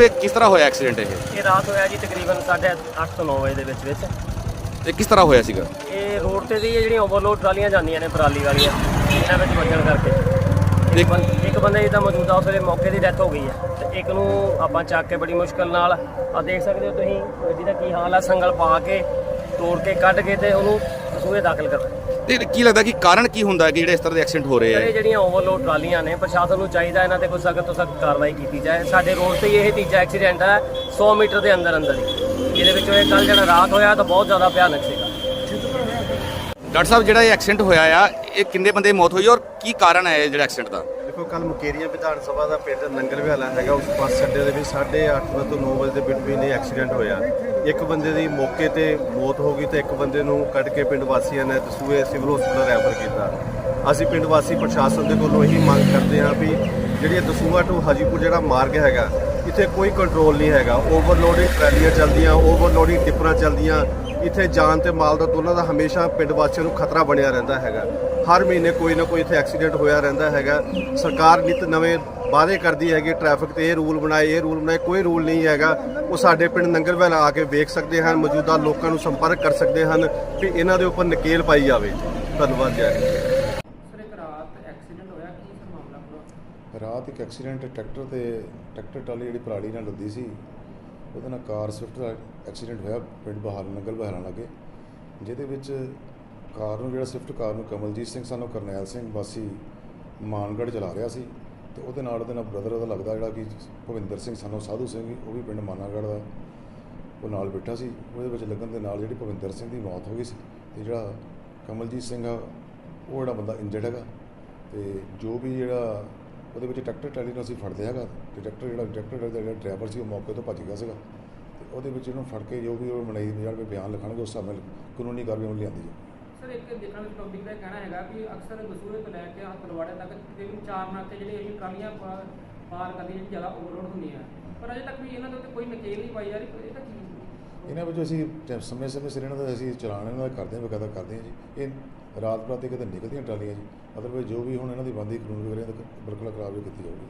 ਵੇ ਕਿਸ ਤਰ੍ਹਾਂ ਹੋਇਆ ਐਕਸੀਡੈਂਟ ਇਹ? ਇਹ ਰਾਤ ਹੋਇਆ ਜੀ ਤਕਰੀਬਨ 8:30 ਤੋਂ 9 ਵਜੇ ਦੇ ਵਿੱਚ ਵਿੱਚ। ਇਹ ਕਿਸ ਤਰ੍ਹਾਂ ਹੋਇਆ ਸੀਗਾ? ਇਹ ਰੋਡ ਤੇ ਦੀ ਜਿਹੜੀਆਂ ਓਵਰਲੋਡ ਟਰਾਲੀਆਂ ਜਾਂਦੀਆਂ ਨੇ ਪਰਾਲੀ ਵਾਲੀਆਂ ਇਹਨਾਂ ਵਿੱਚ ਵੱਜਣ ਕਰਕੇ। ਇੱਕ ਬੰ- ਇੱਕ ਬੰਦੇ ਦੀ ਤਾਂ ਮੌਜੂਦਾ ਉਸ ਵੇਲੇ ਮੌਕੇ ਦੀ ਡੈਥ ਹੋ ਗਈ ਹੈ ਤੇ ਇੱਕ ਨੂੰ ਆਪਾਂ ਚੱਕ ਕੇ ਬੜੀ ਮੁਸ਼ਕਲ ਨਾਲ ਆ ਦੇਖ ਸਕਦੇ ਹੋ ਤੁਸੀਂ ਗੱਡੀ ਦਾ ਕੀ ਹਾਲ ਆ ਸੰਗਲ ਪਾ ਕੇ ਤੋੜ ਕੇ ਕੱਢ ਕੇ ਤੇ ਉਹਨੂੰ ਦਸੂਏ ਦਾਖਲ ਕਰ ਤੇ ਕੀ ਲੱਗਦਾ ਕਿ ਕਾਰਨ ਕੀ ਹੁੰਦਾ ਹੈ ਕਿ ਜਿਹੜੇ ਇਸ ਤਰ੍ਹਾਂ ਦੇ ਐਕਸੀਡੈਂਟ ਹੋ ਰਹੇ ਇਹ ਆ ਜਿਹੜੀਆਂ ਓਵਰਲੋਡ ਟਰਾਲੀਆਂ ਨੇ ਪ੍ਰਸ਼ਾਸਨ ਨੂੰ ਚਾਹੀਦਾ ਇਹਨਾਂ ਤੇ ਕੋਈ ਸਖਤ ਤੋਂ ਸਖਤ ਕਾਰਵਾਈ ਕੀਤੀ ਜਾਏ। ਸਾਡੇ ਰੋਡ ਤੇ ਹੀ ਇਹ ਤੀਜਾ ਐਕਸੀਡੈਂਟ ਹੈ 100 ਮੀਟਰ ਦੇ ਅੰਦਰ ਅੰਦਰ ਹੀ। ਇਹਦੇ ਵਿੱਚ ਇਹ ਕੱਲ ਜਿਹੜਾ ਰਾਤ ਹੋਇਆ ਤਾਂ ਬਹੁਤ ਜ਼ਿਆਦਾ ਭਿਆਨਕ ਸੀਗਾ। ਡਾਕਟਰ ਸਾਹਿਬ ਜਿਹੜਾ ਇਹ ਐਕਸੀਡੈਂਟ ਹੋਇਆ ਆ ਇਹ ਕਿੰਨੇ ਬੰਦੇ ਦੀ ਮੌਤ ਹੋਈ ਔਰ ਕੀ ਕਾਰਨ ਹੈ ਇਹ ਜਿਹੜਾ ਐਕਸੀਡੈਂਟ ਦਾ? ਦੇਖੋ ਕੱਲ ਮੁਕੇਰੀਆਂ ਵਿਧਾਨ ਸਭਾ ਦਾ ਪਿੰਡ ਨੰਗਲ ਵਿਹਾਲਾ ਹੈਗਾ, ਉਸ ਬੱਸ ਅੱਡੇ ਦੇ ਵਿੱਚ 8:30 ਤੋਂ 9 ਵਜੇ ਦੇ ਬਿਟਵੀਨ ਇਹ ਐਕਸੀਡੈਂਟ ਹੋਇਆ। ਇੱਕ ਬੰਦੇ ਦੀ ਮੌਕੇ ਤੇ ਮੌਤ ਹੋ ਗਈ ਤੇ ਇੱਕ ਬੰਦੇ ਨੂੰ ਕੱਢ ਕੇ ਪਿੰਡ ਵਾਸੀਆਂ ਨੇ ਦਸੂਏ ਸਿਵਲ ਹਸਪਤਾਲ ਰੈਫਰ ਕੀਤਾ। ਅਸੀਂ ਪਿੰਡ ਵਾਸੀ ਪ੍ਰਸ਼ਾਸਨ ਦੇ ਕੋਲੋਂ ਇਹੀ ਮੰਗ ਕਰਦੇ ਹਾਂ ਵੀ ਜਿਹੜੀ ਦਸੂਆ ਟੂ ਹਾਜੀਪੁਰ ਜਿਹੜਾ ਮਾਰਗ ਹੈਗਾ, ਇੱਥੇ ਕੋਈ ਕੰਟਰੋਲ ਨਹੀਂ ਹੈਗਾ। ਓਵਰਲੋਡਿੰਗ ਟਰਾਲੀਆਂ ਚੱਲਦੀਆਂ ਓਵਰਲੋਡਿੰਗ ਟਿੱਪਰਾਂ ਚੱਲਦੀਆਂ। ਇੱਥੇ ਜਾਨ ਤੇ ਮਾਲ ਦਾ ਦੋਨਾਂ ਦਾ ਹਮੇਸ਼ਾ ਪਿੰਡ ਵਾਸੀਆਂ ਨੂੰ ਖਤਰਾ ਬਣਿਆ ਰਹਿੰਦਾ ਹੈਗਾ। ਹਰ ਮਹੀਨੇ ਕੋਈ ਨਾ ਕੋਈ ਇੱਥੇ ਐਕਸੀਡੈਂਟ ਹੋਇਆ ਰਹਿੰਦਾ ਹੈਗਾ। ਸਰਕਾਰ ਨਿਤ ਨਵੇਂ ਵਾਅਦੇ ਕਰਦੀ ਹੈਗੀ ਟ੍ਰੈਫਿਕ ਤੇ ਇਹ ਰੂਲ ਬਣਾਏ ਇਹ ਰੂਲ ਬਣਾਏ ਕੋਈ ਰੂਲ ਨਹੀਂ ਹੈਗਾ। ਉਹ ਸਾਡੇ ਪਿੰਡ ਨੰਗਲਵੈਲ ਆ ਕੇ ਵੇਖ ਸਕਦੇ ਹਨ ਮੌਜੂਦਾ ਲੋਕਾਂ ਨੂੰ ਸੰਪਰਕ ਕਰ ਸਕਦੇ ਹਨ ਵੀ ਇਹਨਾਂ ਦੇ ਉੱਪਰ ਨਕੇਲ ਪਾਈ ਜਾਵੇ। ਧੰਨਵਾਦ ਜੈ ਰਾਤ ਐਕਸੀਡੈਂਟ ਹੋਇਆ ਕੀ ਸਰ ਮਾਮਲਾ ਪੂਰਾ ਰਾਤ ਇੱਕ ਐਕਸੀਡੈਂਟ ਟਰੈਕਟਰ ਤੇ ਟਰੈਕਟਰ ਟਰਾਲੀ ਜਿਹੜੀ ਪਰਾਲੀ ਨਾਲ ਲੱਦੀ ਸੀ ਉਹਦੇ ਨਾਲ ਕਾਰ ਸਵਿਫਟ ਦਾ ਐਕਸੀਡੈਂਟ ਹੋਇਆ ਪਿੰਡ ਬਹਾਲ ਨੰਗਲ ਬਹਾਲਾਂ ਲਾਗੇ। ਜਿਹਦੇ ਵਿੱਚ ਕਾਰ ਨੂੰ, ਜਿਹੜਾ ਸਵਿਫਟ ਕਾਰ ਨੂੰ ਕਮਲਜੀਤ ਸਿੰਘ, ਸਾਨੂੰ ਕਰਨੈਲ ਸਿੰਘ ਵਾਸੀ ਮਾਨਗੜ੍ਹ ਚਲਾ ਰਿਹਾ ਸੀ ਤੇ ਉਹਦੇ ਨਾਲ ਉਹਦੇ ਨਾਲ ਬ੍ਰਦਰ ਉਹਦਾ ਲੱਗਦਾ ਜਿਹੜਾ ਕਿ ਭਵਿੰਦਰ ਸਿੰਘ, ਸਾਨੂੰ ਸਾਧੂ ਸਿੰਘ ਉਹ ਵੀ ਪਿੰਡ ਮਾਨਾਗੜ੍ਹ ਦਾ। ਉਹ ਨਾਲ ਬੈਠਾ ਸੀ, ਉਹਦੇ ਵਿੱਚ ਲੱਗਣ ਦੇ ਨਾਲ ਜਿਹੜੀ ਭਵਿੰਦਰ ਸਿੰਘ ਦੀ ਮੌਤ ਹੋ ਗਈ ਸੀ ਤੇ ਜਿਹੜਾ ਕਮਲਜੀਤ ਸਿੰਘ ਆ, ਉਹ ਜਿਹੜਾ ਬੰਦਾ ਇੰਜਰਡ ਹੈਗਾ ਤੇ ਜੋ ਵੀ ਜਿਹੜਾ ਉਹਦੇ ਵਿੱਚ ਟਰੈਕਟਰ ਟਰਾਲੀ ਨੂੰ ਅਸੀਂ ਫੜਦੇ ਹੈਗਾ ਤੇ ਟਰੈਕਟਰ ਜਿਹੜਾ ਟਰੈਕਟਰ ਦਾ ਜਿਹੜਾ ਡਰਾਈਵਰ ਸੀ ਉਹ ਮੌਕੇ ਤੋਂ ਭੱਜ ਗਿਆ ਸੀਗਾ ਤੇ ਉਹਦੇ ਵਿੱਚ ਇਹਨੂੰ ਫੜ ਕੇ ਜੋ ਵੀ ਉਹ ਮਨਾਈ ਦੇ ਬਿਆਨ ਲਿਖਣਗੇ ਉਸ ਹਿਸਾਬ ਨਾਲ ਕਾਨੂੰਨੀ ਕਾਰਵਾਈ ਲਿਆਂਦੀ ਜਾਊ ਸਰ ਇੱਕ ਦੇਖਣ ਵਿੱਚ ਪਬਲਿਕ ਦਾ ਕਹਿਣਾ ਹੈਗਾ ਕਿ ਅਕਸਰ ਦਸੂਏ ਤੋਂ ਲੈ ਕੇ ਆਹ ਤੱਕ ਤਕਰੀਬਨ ਚਾਰ ਨਾਕੇ ਜਿਹੜੇ ਇਹ ਟਰਾਲੀਆਂ ਪਾਰ ਕਰਦੀਆਂ ਜਿਹੜੀ ਜ਼ਿਆਦਾ ਓਵਰਲੋਡ ਹੁੰਦੀਆਂ ਪਰ ਅਜੇ ਤੱਕ ਵੀ ਇਹਨਾਂ ਦੇ ਉੱਤੇ ਕੋਈ ਨਕੇਲ ਨਹੀਂ ਪਾਈ ਜਾ ਰਹੀ ਇਹ ਤਾਂ ਕੀ ਇਹਨਾਂ ਵਿੱਚ ਅਸੀਂ ਸਮੇਂ-ਸਮੇਂ ਸਿਰ ਇਹਨਾਂ ਦਾ ਅਸੀਂ ਚਲਾਨ ਇਹਨਾਂ ਦਾ ਕਰਦੇ ਹਾਂ, ਬਕਾਇਦਾ ਕਰਦੇ ਹਾਂ ਜੀ। ਇਹ ਰਾਤ ਬਰਾਤੇ ਕਿਤੇ ਨਿਕਲਦੀਆਂ ਟਰਾਲੀਆਂ ਜੀ। ਅਦਰਵਾਈਜ਼ ਜੋ ਵੀ ਹੁਣ ਇਹਨਾਂ ਦੀ ਬੰਦੀ ਕਾਨੂੰਨ ਵਗੈਰਾ ਬਿਲਕੁਲ ਕਾਰਵਾਈ ਕੀਤੀ ਜਾਊਗੀ।